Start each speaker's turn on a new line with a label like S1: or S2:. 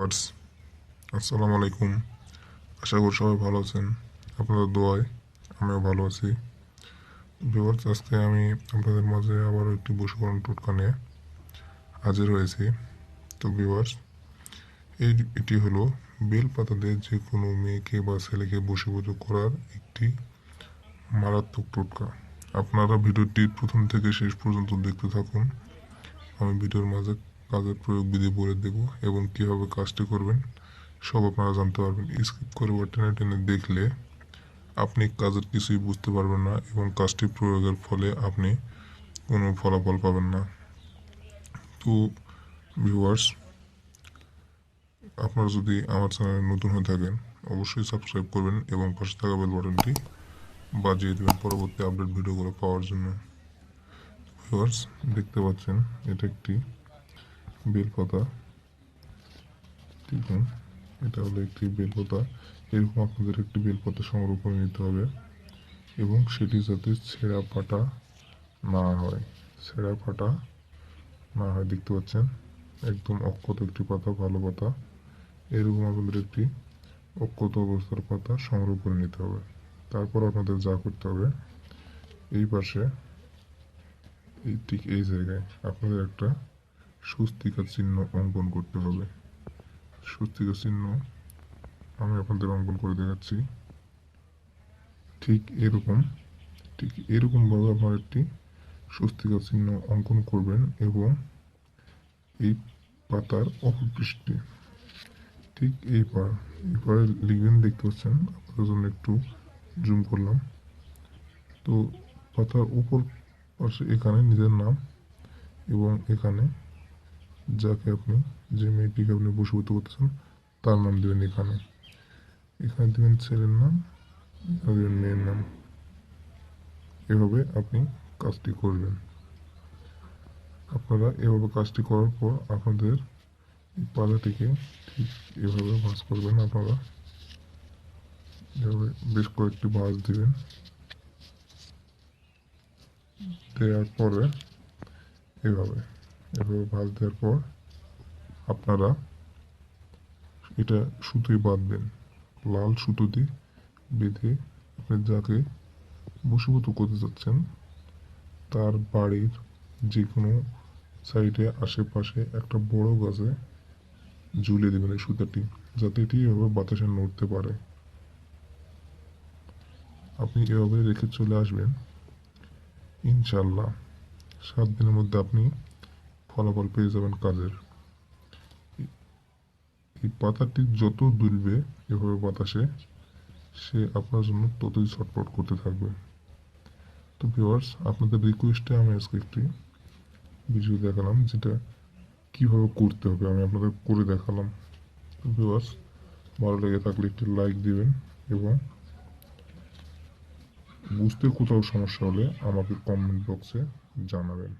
S1: Viewers, আসসালামু আলাইকুম। আশা করি সবাই ভালো আছেন। আপনাদের দোয়ায় আমিও ভালো আছি। ভিউয়ার্স, আজকে আমি আপনাদের মাঝে আবারও একটি বসুকরণ টোটকা নিয়ে হাজির হয়েছি। তো ভিউয়ার্স, এই এটি হলো বেল পাতা দিয়ে যে কোনো মেয়েকে বা ছেলেকে বশীভূত করার একটি মারাত্মক টোটকা। আপনারা ভিডিওটি প্রথম থেকে শেষ পর্যন্ত দেখতে থাকুন। আমি ভিডিওর মাঝে কাজের প্রয়োগ বিধি বলে দেব এবং কীভাবে কাজটি করবেন সব আপনারা জানতে পারবেন। স্কিপ করে বা টেনে টেনে দেখলে আপনি কাজের কিছুই বুঝতে পারবেন না এবং কাজটি প্রয়োগের ফলে আপনি কোনো ফলাফল পাবেন না। তো ভিউয়ার্স আপনারা যদি আমার চ্যানেলে নতুন হয়ে থাকেন, অবশ্যই সাবস্ক্রাইব করবেন এবং পাশে থাকা বেল বাটনটি বাজিয়ে দেবেন পরবর্তী আপডেট ভিডিওগুলো পাওয়ার জন্য। ভিউয়ার্স দেখতে পাচ্ছেন, এটা একটি বেলপাতা দেখুন এটা হলো একটি বেলপাতা এরকম আপনাদের একটি বেলপাতা সংগ্রহ করে নিতে হবে এবং সেটি যাতে ছেঁড়া পাটা না হয়। ছেঁড়া পাটা না হয়, দেখতে পাচ্ছেন? একদম অক্ষত একটি পাতা, ভালো পাতা। এরকম আপনাদের একটি অক্ষত অবস্থার পাতা সংগ্রহ করে নিতে হবে। তারপর আপনাদের যা করতে হবে, এই পাশে এই ঠিক এই জায়গায় আপনাদের একটা স্বস্তিকা চিহ্ন অঙ্কন করতে হবে। স্বস্তিকা চিহ্ন আমি আপনাদের অঙ্কন করে দেখাচ্ছি। ঠিক এরকম, ঠিক এরকমভাবে আপনার একটি স্বস্তিকা চিহ্ন অঙ্কন করবেন এবং এই পাতার অপর ঠিক এই পার এই পারে লিখবেন দেখতে পাচ্ছেন, আপনাদের জন্য একটু জুম করলাম। তো পাতার উপর পাশে এখানে নিজের নাম এবং এখানে যাকে আপনি যে মেয়েটিকে আপনি বসীভূত করতেছেন, তার নাম দেবেন এখানে। এখানে দেবেন ছেলের নাম, দেবেন মেয়ের নাম। এভাবে আপনি কাজটি করবেন। আপনারা এভাবে কাজটি করার পর আপনাদের পাতাটিকে ঠিক এভাবে ভাঁজ করবেন আপনারা। এভাবে বেশ কয়েকটি ভাঁজ দিবেন। দেওয়ার পরে এভাবে এভাবে ভাঁজ দেওয়ার পর আপনারা এটা সুতোয় বাঁধবেন লাল সুতো দিয়ে বেঁধে আপনি যাকে বসীভূত করতে যাচ্ছেন, তার বাড়ির যে কোনো সাইডে আশেপাশে একটা বড় গাছে ঝুলিয়ে দেবেন এই সুতাটি, যাতে এটি এভাবে বাতাসে নড়তে পারে। আপনি এভাবে রেখে চলে আসবেন। ইনশাল্লাহ সাত দিনের মধ্যে আপনি ফলাফল পেয়ে যাবেন কাজের। এই পাতাটি যত দুলবে এভাবে বাতাসে, সে আপনার জন্য ততই ছটপট করতে থাকবে। তো ভিওয়ার্স আপনাদের রিকোয়েস্টে আমি আজকে একটি ভিডিও দেখালাম, যেটা কীভাবে করতে হবে আমি আপনাদের করে দেখালাম। তো ভিওয়ার্স ভালো লেগে থাকলে একটি লাইক দিবেন এবং বুঝতে কোথাও সমস্যা হলে আমাকে কমেন্ট বক্সে জানাবেন।